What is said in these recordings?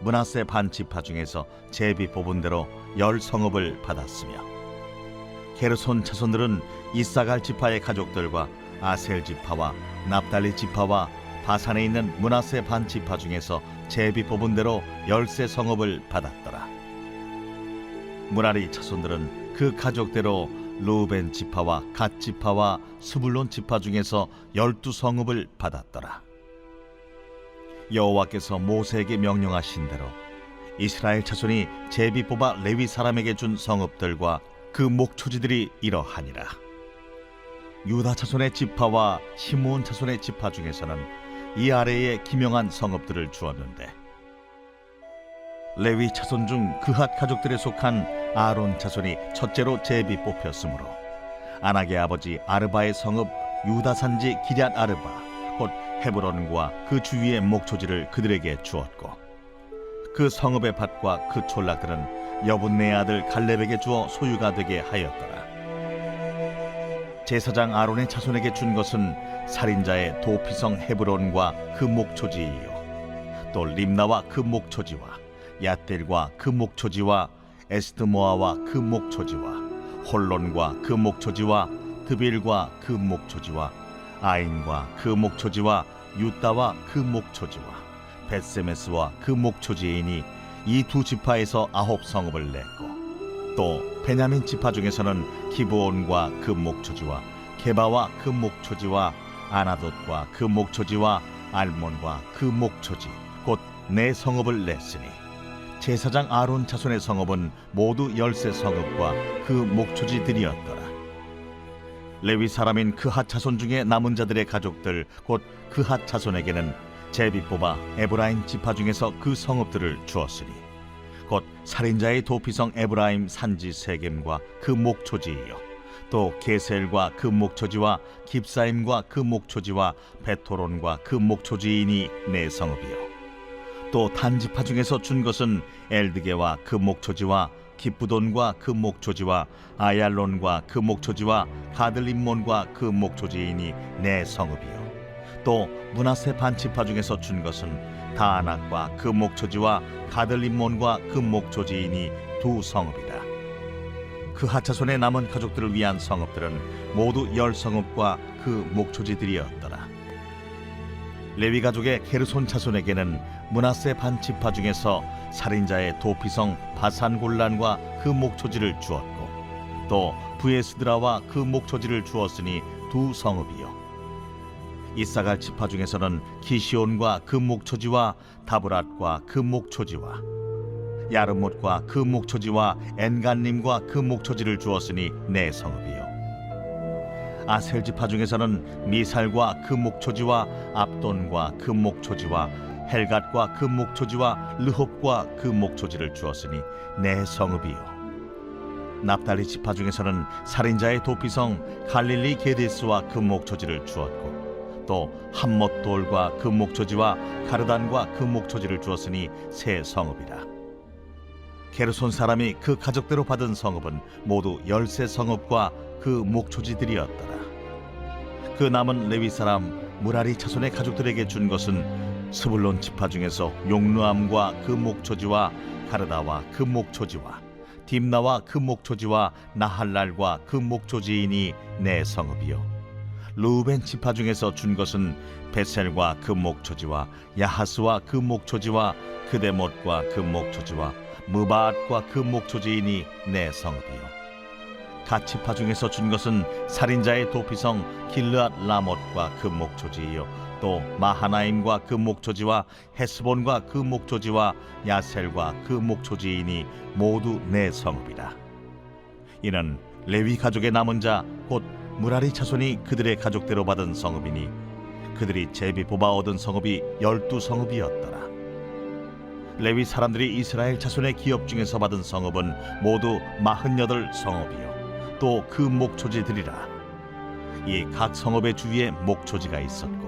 문하세 반 지파 중에서 제비 뽑은 대로 열 성읍을 받았으며 게르손 자손들은 이사갈 지파의 가족들과 아셀 지파와 납달리 지파와 바산에 있는 문하세 반 지파 중에서 제비 뽑은 대로 열세 성읍을 받았더라. 무라리 자손들은 그 가족대로 루벤 지파와 갓 지파와 스불론 지파 중에서 열두 성읍을 받았더라. 여호와께서 모세에게 명령하신 대로 이스라엘 자손이 제비 뽑아 레위 사람에게 준 성읍들과 그 목초지들이 이러하니라. 유다 자손의 지파와 시므온 자손의 지파 중에서는 이 아래에 기명한 성읍들을 주었는데 레위 자손 중 그핫 가족들에 속한 아론 자손이 첫째로 제비 뽑혔으므로 아낙의 아버지 아르바의 성읍 유다 산지 기럇 아르바 곧 헤브론과 그 주위의 목초지를 그들에게 주었고 그 성읍의 밭과 그 촌락들은 여분네 아들 갈렙에게 주어 소유가 되게 하였더라. 제사장 아론의 자손에게 준 것은 살인자의 도피성 헤브론과 그 목초지이요. 또 림나와 그 목초지와 야델과 그 목초지와 에스드모아와 그 목초지와 홀론과 그 목초지와 드빌과 그 목초지와 아인과 그 목초지와 유다와 그 목초지와 베세메스와 그 목초지이니 이두 지파에서 아홉 성읍을 냈고 또 베냐민 지파 중에서는 기브온과 그 목초지와 게바와 그 목초지와 아나돗과 그 목초지와 알몬과 그 목초지 곧 네 성읍을 냈으니 제사장 아론 자손의 성읍은 모두 열세 성읍과 그 목초지들이었더라. 레위 사람인 그핫 자손 중에 남은 자들의 가족들 곧 그핫 자손에게는 제비 뽑아 에브라임 지파 중에서 그 성읍들을 주었으니 곧 살인자의 도피성 에브라임 산지 세겜과 그 목초지이요. 또 게셀과 그 목초지와 깁사임과 그 목초지와 베토론과 그 목초지이니 네 성읍이요. 또 단지파 중에서 준 것은 엘드게와 그 목초지와 기쁘돈과 그 목초지와 아얄론과 그 목초지와 가들림몬과 그 목초지이니 네 성읍이요. 또 문하세 반지파 중에서 준 것은 다안악과 그 목초지와 가들림몬과 그 목초지이니 두 성읍이다. 그 하차손의 남은 가족들을 위한 성읍들은 모두 열 성읍과 그 목초지들이었더라. 레위 가족의 게르손 자손에게는 문하세 반 지파 중에서 살인자의 도피성 바산골란과 그 목초지를 주었고 또 부에스드라와 그 목초지를 주었으니 두 성읍이요. 이사갈 지파 중에서는 기시온과 그 목초지와 다브랏과 그 목초지와 야르못과 그 목초지와 엔간님과 그 목초지를 주었으니 네 성읍이요. 아셀 지파 중에서는 미살과 그 목초지와 압돈과 그 목초지와 헬갓과 그 목초지와 르홉과 그 목초지를 주었으니 네 성읍이요 납달리 지파 중에서는 살인자의 도피성 갈릴리 게데스와 그 목초지를 주었고 또 함못돌과 그 목초지와 가르단과 그 목초지를 주었으니 세 성읍이라 게르손 사람이 그 가족대로 받은 성읍은 모두 열세 성읍과 그 목초지들이었더라. 그 남은 레위 사람 무라리 자손의 가족들에게 준 것은 스불론 지파 중에서 용루암과 그 목초지와 가르다와 그 목초지와 딥나와 그 목초지와 나할랄과 그 목초지이니 네 성읍이요. 루벤 지파 중에서 준 것은 베셀과 그 목초지와 야하스와 그 목초지와 그데못과 그 목초지와 무바앗과 그 목초지이니 내 성읍이요 갓 지파 중에서 준 것은 살인자의 도피성 길르앗 라못과 그 목초지이요 또 마하나임과 그 목초지와 헤스본과 그 목초지와 야셀과 그 목초지이니 모두 내 성읍이라. 이는 레위 가족의 남은 자 곧 무라리 자손이 그들의 가족대로 받은 성읍이니 그들이 제비 뽑아 얻은 성읍이 열두 성읍이었더라. 레위 사람들이 이스라엘 자손의 기업 중에서 받은 성읍은 모두 마흔여덟 성읍이요. 또 그 목초지들이라. 이 각 성읍의 주위에 목초지가 있었고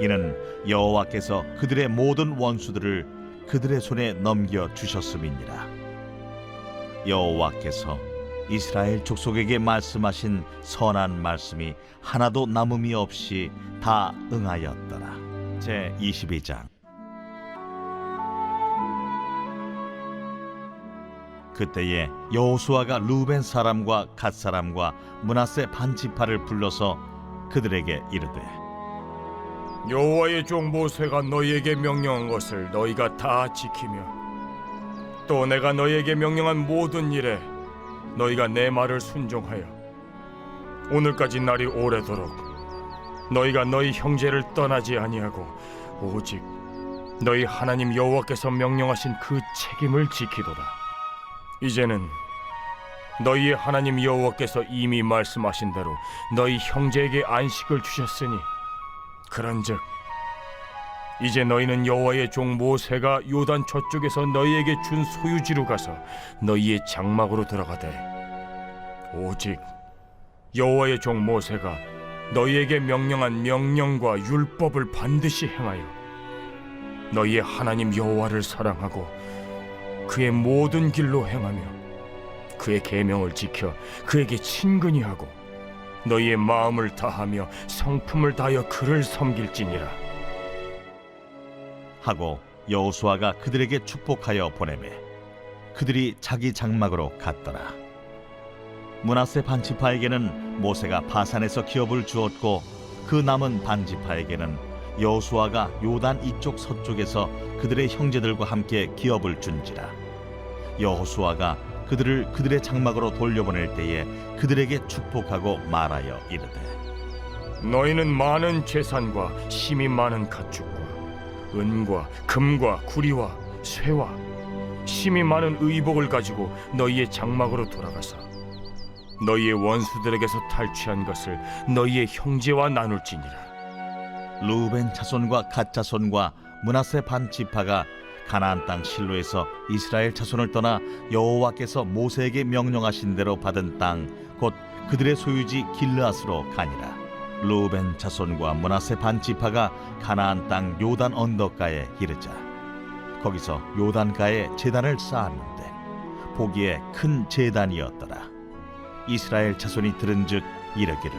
이는 여호와께서 그들의 모든 원수들을 그들의 손에 넘겨 주셨음이니라. 여호와께서 이스라엘 족속에게 말씀하신 선한 말씀이 하나도 남음이 없이 다 응하였더라. 제 22장. 그때에 여호수아가 루벤 사람과 갓 사람과 문하세 반 지파를 불러서 그들에게 이르되 여호와의 종 모세가 너희에게 명령한 것을 너희가 다 지키며 또 내가 너희에게 명령한 모든 일에 너희가 내 말을 순종하여 오늘까지 날이 오래도록 너희가 너희 형제를 떠나지 아니하고 오직 너희 하나님 여호와께서 명령하신 그 책임을 지키도다. 이제는 너희의 하나님 여호와께서 이미 말씀하신 대로 너희 형제에게 안식을 주셨으니 그런즉 이제 너희는 여호와의 종 모세가 요단 저쪽에서 너희에게 준 소유지로 가서 너희의 장막으로 들어가되 오직 여호와의 종 모세가 너희에게 명령한 명령과 율법을 반드시 행하여 너희의 하나님 여호와를 사랑하고 그의 모든 길로 행하며 그의 계명을 지켜 그에게 친근히 하고 너희의 마음을 다하며 성품을 다하여 그를 섬길지니라. 하고 여호수아가 그들에게 축복하여 보내매 그들이 자기 장막으로 갔더라 문하세 반지파에게는 모세가 바산에서 기업을 주었고 그 남은 반지파에게는 여호수아가 요단 이쪽 서쪽에서 그들의 형제들과 함께 기업을 준지라 여호수아가 그들을 그들의 장막으로 돌려보낼 때에 그들에게 축복하고 말하여 이르되 너희는 많은 재산과 힘이 많은 가축과 은과 금과 구리와 쇠와 힘이 많은 의복을 가지고 너희의 장막으로 돌아가서 너희의 원수들에게서 탈취한 것을 너희의 형제와 나눌지니라. 루벤 자손과 갓 자손과 문하세 반 지파가 가나안 땅 실로에서 이스라엘 자손을 떠나 여호와께서 모세에게 명령하신 대로 받은 땅 곧 그들의 소유지 길르앗으로 가니라. 루벤 자손과 문하세 반 지파가 가나안 땅 요단 언덕가에 이르자. 거기서 요단가에 제단을 쌓았는데 보기에 큰 제단이었더라. 이스라엘 자손이 들은즉 이르기를.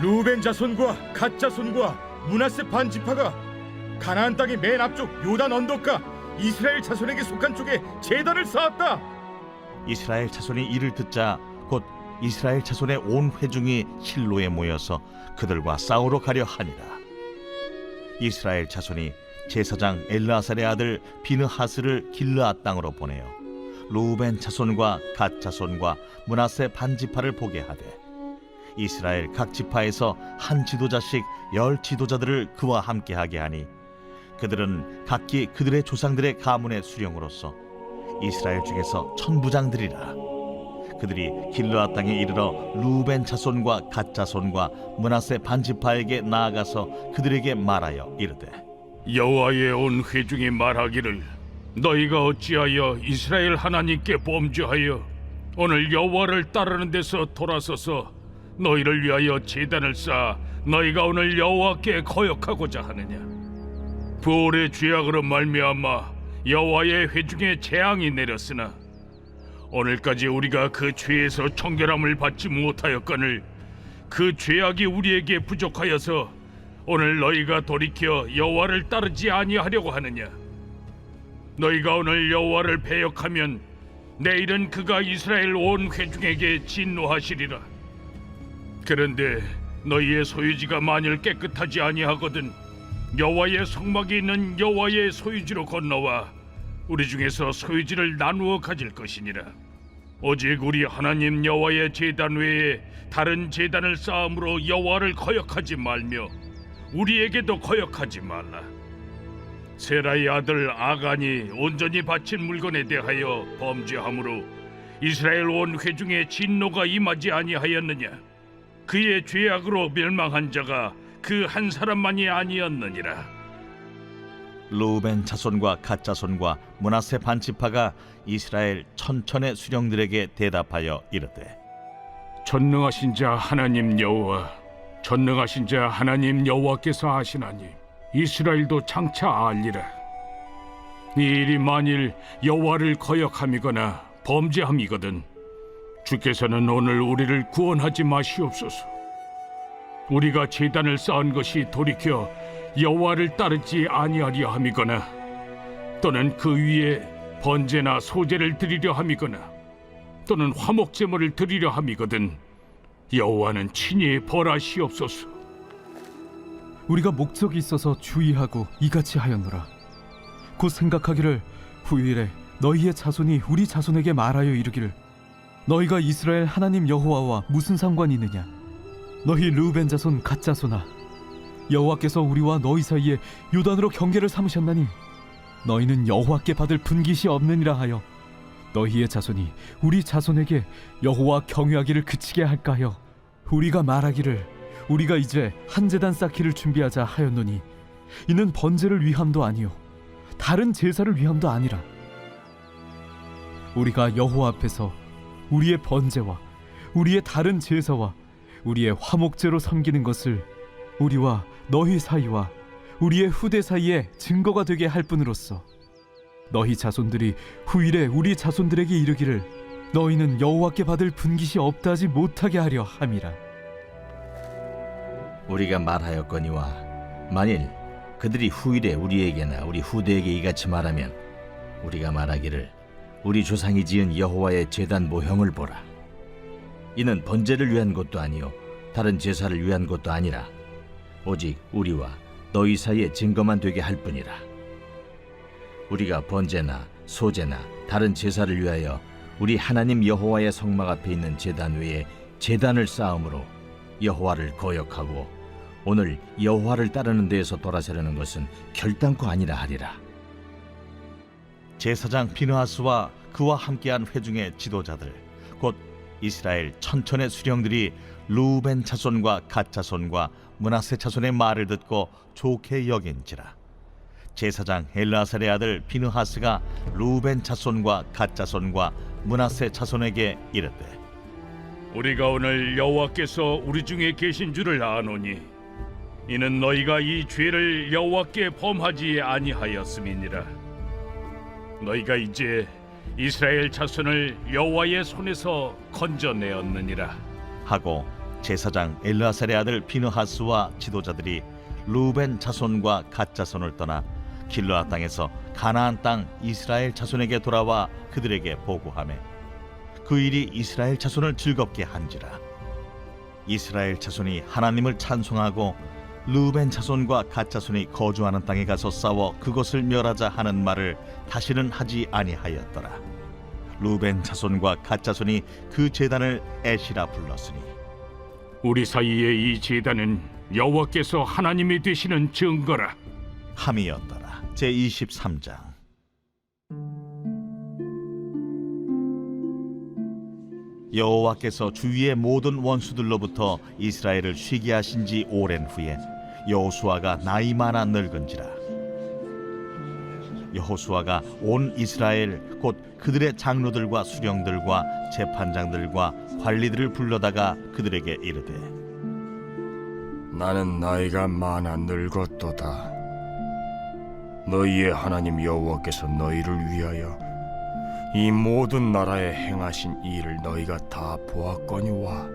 루벤 자손과 갓 자손과 문하세 반 지파가 가나안 땅의 맨 앞쪽 요단 언덕가 이스라엘 자손에게 속한 쪽에 제단을 쌓았다. 이스라엘 자손이 이를 듣자 곧 이스라엘 자손의 온 회중이 실로에 모여서 그들과 싸우러 가려 하니라. 이스라엘 자손이 제사장 엘라살의 아들 비느하스를 길르앗 땅으로 보내어 루벤 자손과 갓 자손과 문하세 반 지파를 보게 하되 이스라엘 각 지파에서 한 지도자씩 열 지도자들을 그와 함께 하게 하니 그들은 각기 그들의 조상들의 가문의 수령으로서 이스라엘 중에서 천부장들이라 그들이 길르앗 땅에 이르러 루벤 자손과 갓 자손과 문하세 반지파에게 나아가서 그들에게 말하여 이르되 여호와의 온 회중이 말하기를 너희가 어찌하여 이스라엘 하나님께 범죄하여 오늘 여호와를 따르는 데서 돌아서서 너희를 위하여 제단을 쌓아 너희가 오늘 여호와께 거역하고자 하느냐? 부올의 죄악으로 말미암아 여호와의 회중에 재앙이 내렸으나 오늘까지 우리가 그 죄에서 청결함을 받지 못하였거늘 그 죄악이 우리에게 부족하여서 오늘 너희가 돌이켜 여호와를 따르지 아니하려고 하느냐? 너희가 오늘 여호와를 배역하면 내일은 그가 이스라엘 온 회중에게 진노하시리라. 그런데 너희의 소유지가 만일 깨끗하지 아니하거든 여호와의 성막이 있는 여호와의 소유지로 건너와 우리 중에서 소유지를 나누어 가질 것이니라. 오직 우리 하나님 여호와의 제단 외에 다른 제단을 쌓음으로 여호와를 거역하지 말며 우리에게도 거역하지 말라. 세라의 아들 아간이 온전히 바친 물건에 대하여 범죄함으로 이스라엘 온 회중에 진노가 임하지 아니하였느냐? 그의 죄악으로 멸망한 자가 그 한 사람만이 아니었느니라. 루벤 자손과 갓 자손과 문하세 반지파가 이스라엘 천천의 수령들에게 대답하여 이르되 전능하신 자 하나님 여호와, 전능하신 자 하나님 여호와께서 하시나니 이스라엘도 장차 알리라. 이 일이 만일 여호와를 거역함이거나 범죄함이거든 주께서는 오늘 우리를 구원하지 마시옵소서. 우리가 제단을 쌓은 것이 돌이켜 여호와를 따르지 아니하려 함이거나 또는 그 위에 번제나 소제를 드리려 함이거나 또는 화목 제물을 드리려 함이거든 여호와는 친히 벌하시옵소서. 우리가 목적이 있어서 주의하고 이같이 하였노라. 곧 생각하기를 후일에 너희의 자손이 우리 자손에게 말하여 이르기를 너희가 이스라엘 하나님 여호와와 무슨 상관이 있느냐? 너희 르우벤 자손 갓 자손아 여호와께서 우리와 너희 사이에 요단으로 경계를 삼으셨나니 너희는 여호와께 받을 분깃이 없느니라 하여 너희의 자손이 우리 자손에게 여호와 경유하기를 그치게 할까 하여 우리가 말하기를 우리가 이제 한 제단 쌓기를 준비하자 하였노니 이는 번제를 위함도 아니요 다른 제사를 위함도 아니라 우리가 여호와 앞에서 우리의 번제와 우리의 다른 제사와 우리의 화목제로 섬기는 것을 우리와 너희 사이와 우리의 후대 사이에 증거가 되게 할 뿐으로써 너희 자손들이 후일에 우리 자손들에게 이르기를 너희는 여호와께 받을 분깃이 없다지 못하게 하려 함이라. 우리가 말하였거니와 만일 그들이 후일에 우리에게나 우리 후대에게 이같이 말하면 우리가 말하기를 우리 조상이 지은 여호와의 제단 모형을 보라 이는 번제를 위한 것도 아니요 다른 제사를 위한 것도 아니라 오직 우리와 너희 사이에 증거만 되게 할 뿐이라 우리가 번제나 소제나 다른 제사를 위하여 우리 하나님 여호와의 성막 앞에 있는 제단 외에 제단을 쌓음으로 여호와를 거역하고 오늘 여호와를 따르는 데에서 돌아서려는 것은 결단코 아니라 하리라. 제사장 비느하스와 그와 함께한 회중의 지도자들 곧 이스라엘 천천의 수령들이 루벤 자손과 갓 자손과 문하세 자손의 말을 듣고 좋게 여긴지라. 제사장 엘라살의 아들 비느하스가 루벤 자손과 갓 자손과 문하세 자손에게 이르되 우리가 오늘 여호와께서 우리 중에 계신 줄을 아노니 이는 너희가 이 죄를 여호와께 범하지 아니하였음이니라 너희가 이제 이스라엘 자손을 여호와의 손에서 건져내었느니라. 하고 제사장 엘라살의 아들 비느하스와 지도자들이 루벤 자손과 갓 자손을 떠나 길르앗 땅에서 가나안 땅 이스라엘 자손에게 돌아와 그들에게 보고하매 그 일이 이스라엘 자손을 즐겁게 한지라. 이스라엘 자손이 하나님을 찬송하고 루벤 자손과 갓 자손이 거주하는 땅에 가서 싸워 그것을 멸하자 하는 말을 다시는 하지 아니하였더라 루벤 자손과 갓 자손이 그 제단을 에시라 불렀으니 우리 사이에 이 제단은 여호와께서 하나님이 되시는 증거라 함이었더라. 제 23장. 여호와께서 주위의 모든 원수들로부터 이스라엘을 쉬게 하신 지 오랜 후에 여호수아가 나이 많아 늙은지라 여호수아가 온 이스라엘 곧 그들의 장로들과 수령들과 재판장들과 관리들을 불러다가 그들에게 이르되 나는 나이가 많아 늙었도다. 너희의 하나님 여호와께서 너희를 위하여 이 모든 나라에 행하신 일을 너희가 다 보았거니와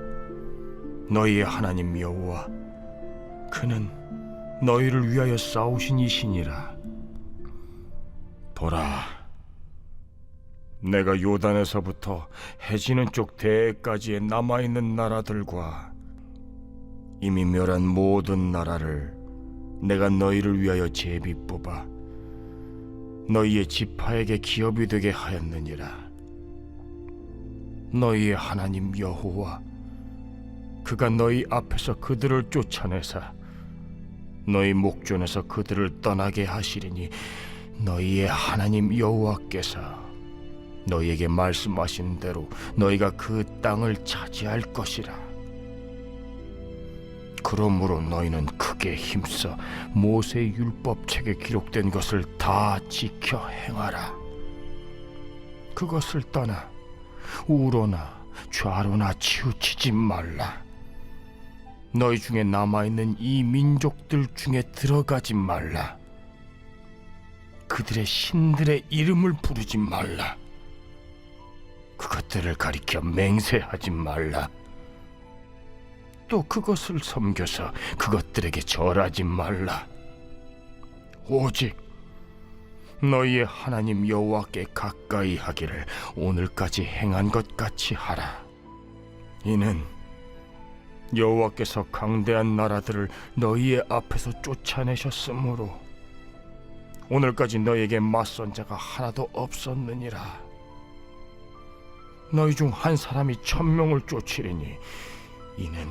너희의 하나님 여호와 그는 너희를 위하여 싸우신 이시니라. 보라, 내가 요단에서부터 해지는 쪽 대까지의 남아 있는 나라들과 이미 멸한 모든 나라를 내가 너희를 위하여 제비 뽑아 너희의 지파에게 기업이 되게 하였느니라. 너희의 하나님 여호와 그가 너희 앞에서 그들을 쫓아내사 너희 목전에서 그들을 떠나게 하시리니 너희의 하나님 여호와께서 너희에게 말씀하신 대로 너희가 그 땅을 차지할 것이라. 그러므로 너희는 크게 힘써 모세의 율법책에 기록된 것을 다 지켜 행하라. 그것을 떠나 우로나 좌로나 치우치지 말라. 너희 중에 남아 있는 이 민족들 중에 들어가지 말라. 그들의 신들의 이름을 부르지 말라. 그것들을 가리켜 맹세하지 말라. 또 그것을 섬겨서 그것들에게 절하지 말라. 오직 너희의 하나님 여호와께 가까이 하기를 오늘까지 행한 것 같이 하라. 이는 여호와께서 강대한 나라들을 너희의 앞에서 쫓아내셨으므로 오늘까지 너희에게 맞선 자가 하나도 없었느니라. 너희 중 한 사람이 천명을 쫓으리니 이는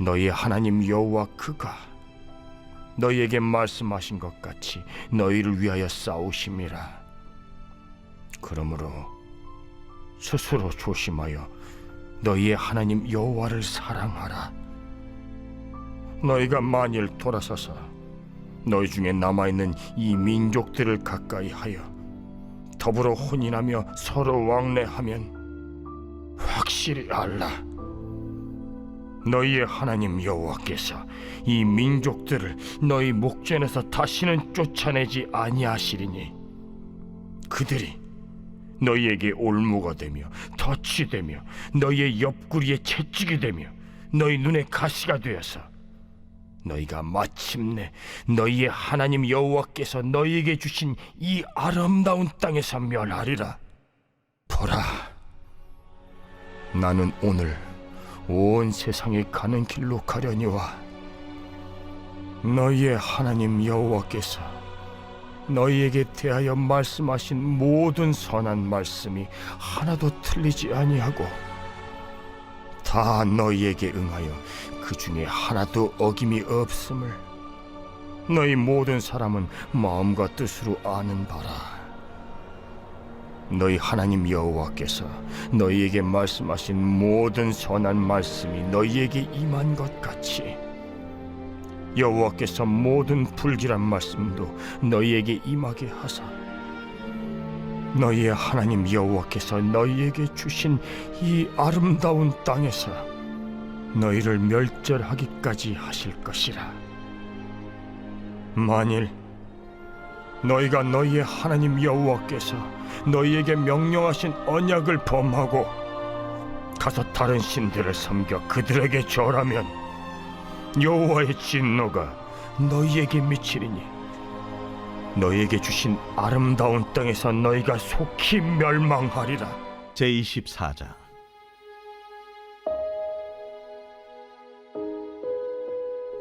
너희 하나님 여호와 그가 너희에게 말씀하신 것 같이 너희를 위하여 싸우심이라. 그러므로 스스로 조심하여 너희의 하나님 여호와를 사랑하라. 너희가 만일 돌아서서 너희 중에 남아 있는 이 민족들을 가까이 하여 더불어 혼인하며 서로 왕래하면 확실히 알라. 너희의 하나님 여호와께서 이 민족들을 너희 목전에서 다시는 쫓아내지 아니하시리니 그들이 너희에게 올무가 되며 덫이 되며 너희의 옆구리에 채찍이 되며 너희 눈에 가시가 되어서 너희가 마침내 너희의 하나님 여호와께서 너희에게 주신 이 아름다운 땅에서 멸하리라. 보라 나는 오늘 온 세상에 가는 길로 가려니와 너희의 하나님 여호와께서 너희에게 대하여 말씀하신 모든 선한 말씀이 하나도 틀리지 아니하고 다 너희에게 응하여 그 중에 하나도 어김이 없음을 너희 모든 사람은 마음과 뜻으로 아는 바라. 너희 하나님 여호와께서 너희에게 말씀하신 모든 선한 말씀이 너희에게 임한 것 같이 여호와께서 모든 불길한 말씀도 너희에게 임하게 하사. 너희의 하나님 여호와께서 너희에게 주신 이 아름다운 땅에서 너희를 멸절하기까지 하실 것이라. 만일 너희가 너희의 하나님 여호와께서 너희에게 명령하신 언약을 범하고 가서 다른 신들을 섬겨 그들에게 절하면 여호와의 진노가 너희에게 미치리니 너희에게 주신 아름다운 땅에서 너희가 속히 멸망하리라. 제24장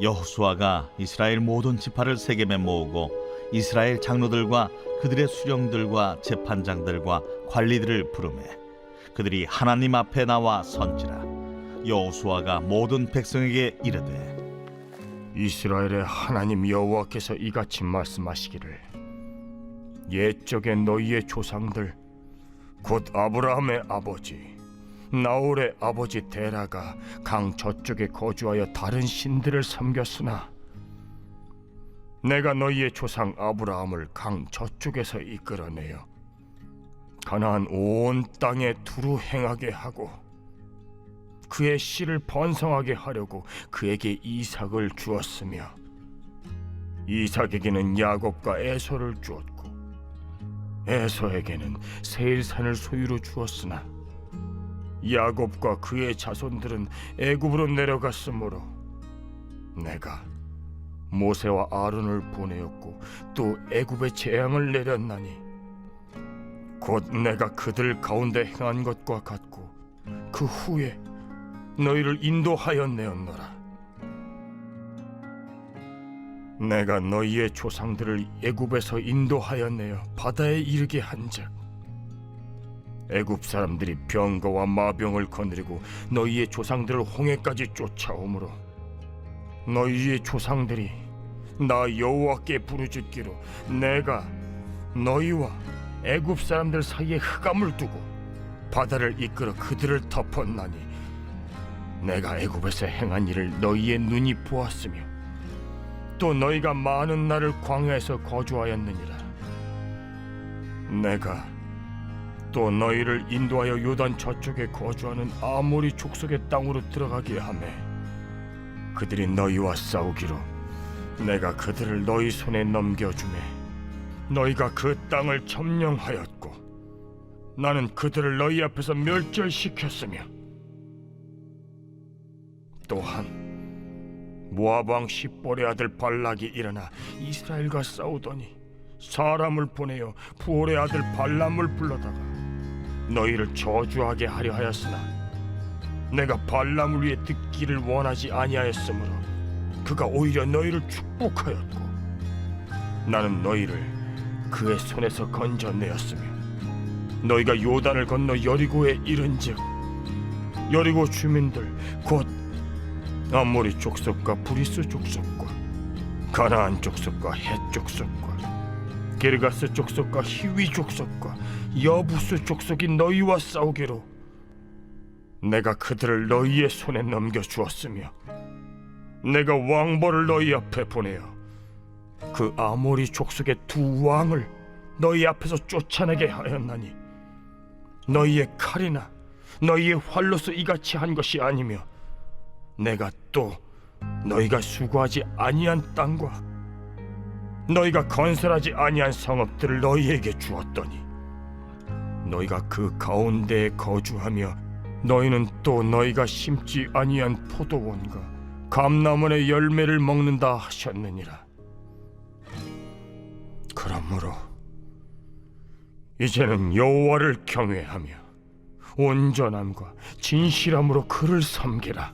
여호수아가 이스라엘 모든 지파를 세겜에 모으고 이스라엘 장로들과 그들의 수령들과 재판장들과 관리들을 부르매 그들이 하나님 앞에 나와 선지라. 여호수아가 모든 백성에게 이르되 이스라엘의 하나님 여호와께서 이같이 말씀하시기를 옛적에 너희의 조상들 곧 아브라함의 아버지 나홀의 아버지 데라가 강 저쪽에 거주하여 다른 신들을 섬겼으나 내가 너희의 조상 아브라함을 강 저쪽에서 이끌어내어 가나안 온 땅에 두루 행하게 하고 그의 씨를 번성하게 하려고 그에게 이삭을 주었으며 이삭에게는 야곱과 에서를 주었고 에서에게는 세일산을 소유로 주었으나 야곱과 그의 자손들은 애굽으로 내려갔으므로 내가 모세와 아론을 보내었고 또 애굽에 재앙을 내렸나니 곧 내가 그들 가운데 행한 것과 같고 그 후에 너희를 인도하였내었노라. 내가 너희의 조상들을 애굽에서 인도하였내어 바다에 이르게 한즉 애굽 사람들이 병거와 마병을 거느리고 너희의 조상들을 홍해까지 쫓아오므로 너희의 조상들이 나 여호와께 부르짖기로 내가 너희와 애굽 사람들 사이에 흑암을 두고 바다를 이끌어 그들을 덮었나니 내가 애굽에서 행한 일을 너희의 눈이 보았으며 또 너희가 많은 날을 광야에서 거주하였느니라. 내가 또 너희를 인도하여 요단 저쪽에 거주하는 아모리 족속의 땅으로 들어가게 하매 그들이 너희와 싸우기로 내가 그들을 너희 손에 넘겨주매 너희가 그 땅을 점령하였고 나는 그들을 너희 앞에서 멸절시켰으며 또한 모압 왕 십볼의 아들 발락이 일어나 이스라엘과 싸우더니 사람을 보내어 부올의 아들 발람을 불러다가 너희를 저주하게 하려 하였으나 내가 발람을 위해 듣기를 원하지 아니하였으므로 그가 오히려 너희를 축복하였고 나는 너희를 그의 손에서 건져내었으며 너희가 요단을 건너 여리고에 이른즉 여리고 주민들 곧 아모리 족속과 브리스 족속과 가나안 족속과 헷 족속과 게르가스 족속과 히위 족속과 여부스 족속이 너희와 싸우기로 내가 그들을 너희의 손에 넘겨 주었으며 내가 왕벌을 너희 앞에 보내어 그 아모리 족속의 두 왕을 너희 앞에서 쫓아내게 하였나니 너희의 칼이나 너희의 활로서 이같이 한 것이 아니며 내가 또 너희가 수고하지 아니한 땅과 너희가 건설하지 아니한 성읍들을 너희에게 주었더니 너희가 그 가운데에 거주하며 너희는 또 너희가 심지 아니한 포도원과 감나무의 열매를 먹는다 하셨느니라. 그러므로 이제는 여호와를 경외하며 온전함과 진실함으로 그를 섬기라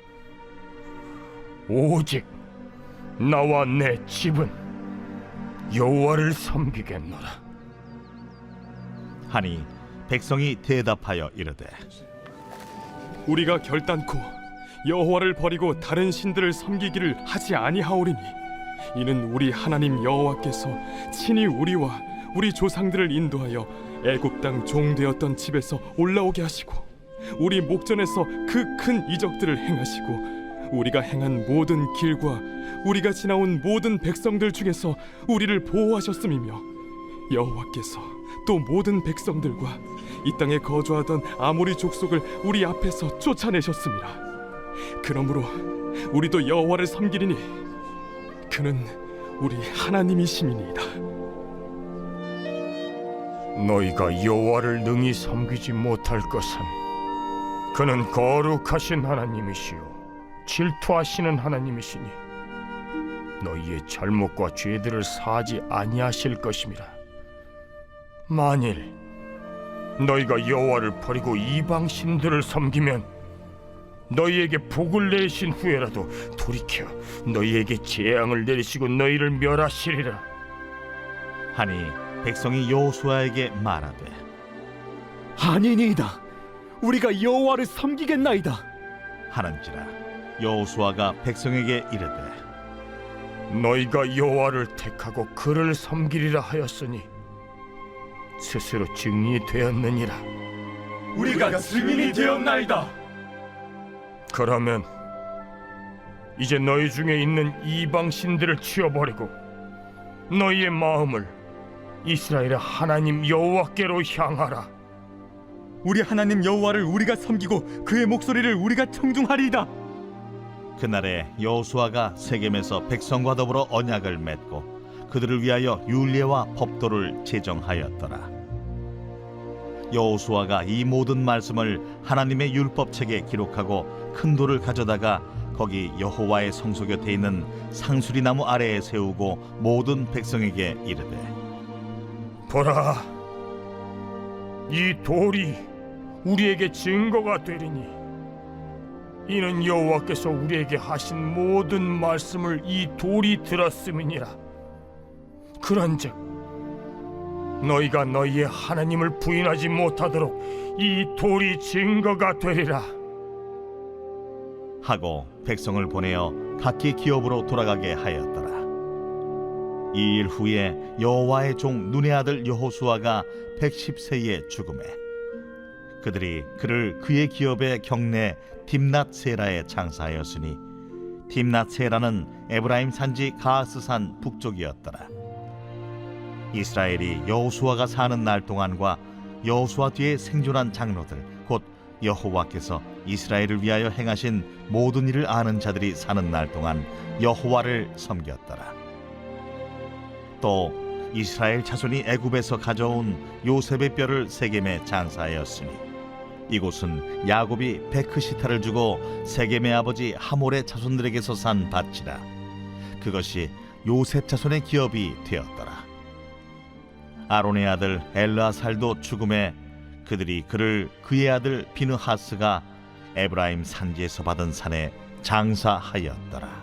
오직 나와 내 집은 여호와를 섬기겠노라. 하니 백성이 대답하여 이르되 우리가 결단코 여호와를 버리고 다른 신들을 섬기기를 하지 아니하오리니 이는 우리 하나님 여호와께서 친히 우리와 우리 조상들을 인도하여 애굽 땅 종되었던 집에서 올라오게 하시고 우리 목전에서 그 큰 이적들을 행하시고 우리가 행한 모든 길과 우리가 지나온 모든 백성들 중에서 우리를 보호하셨음이며 여호와께서 또 모든 백성들과 이 땅에 거주하던 아모리 족속을 우리 앞에서 쫓아내셨습니다. 그러므로 우리도 여호와를 섬기리니 그는 우리 하나님이심이니이다. 너희가 여호와를 능히 섬기지 못할 것은 그는 거룩하신 하나님이시요 질투하시는 하나님이시니 너희의 잘못과 죄들을 사하지 아니하실 것임이라 만일 너희가 여호와를 버리고 이방 신들을 섬기면 너희에게 복을 내신 후에라도 돌이켜 너희에게 재앙을 내리시고 너희를 멸하시리라 하니 백성이 여호수아에게 말하되 아니니이다. 우리가 여호와를 섬기겠나이다. 하는지라 여호수아가 백성에게 이르되 너희가 여호와를 택하고 그를 섬기리라 하였으니 스스로 증인이 되었느니라. 우리가 증인이 되었나이다. 그러면 이제 너희 중에 있는 이방 신들을 치워버리고 너희의 마음을 이스라엘의 하나님 여호와께로 향하라. 우리 하나님 여호와를 우리가 섬기고 그의 목소리를 우리가 청중하리이다. 그날에 여호수아가 세겜에서 백성과 더불어 언약을 맺고 그들을 위하여 율례와 법도를 제정하였더라. 여호수아가 이 모든 말씀을 하나님의 율법책에 기록하고 큰 돌을 가져다가 거기 여호와의 성소 곁에 있는 상수리 나무 아래에 세우고 모든 백성에게 이르되 보라, 이 돌이 우리에게 증거가 되리니 이는 여호와께서 우리에게 하신 모든 말씀을 이 돌이 들었음이니라. 그런즉 너희가 너희의 하나님을 부인하지 못하도록 이 돌이 증거가 되리라. 하고 백성을 보내어 각기 기업으로 돌아가게 하였더라. 이 일 후에 여호와의 종 눈의 아들 여호수아가 110세에 죽음에 그들이 그를 그의 기업의 경내 딥낫 세라에 장사하였으니 딥낫 세라는 에브라임 산지 가스산 북쪽이었더라. 이스라엘이 여호수아가 사는 날 동안과 여호수아 뒤에 생존한 장로들 곧 여호와께서 이스라엘을 위하여 행하신 모든 일을 아는 자들이 사는 날 동안 여호와를 섬겼더라. 또 이스라엘 자손이 애굽에서 가져온 요셉의 뼈를 세겜에 장사하였으니 이곳은 야곱이 베크시타를 주고 세겜의 아버지 하몰의 자손들에게서 산 밭이라 그것이 요셉 자손의 기업이 되었더라. 아론의 아들 엘라살도 죽음에 그들이 그를 그의 아들 비느하스가 에브라임 산지에서 받은 산에 장사하였더라.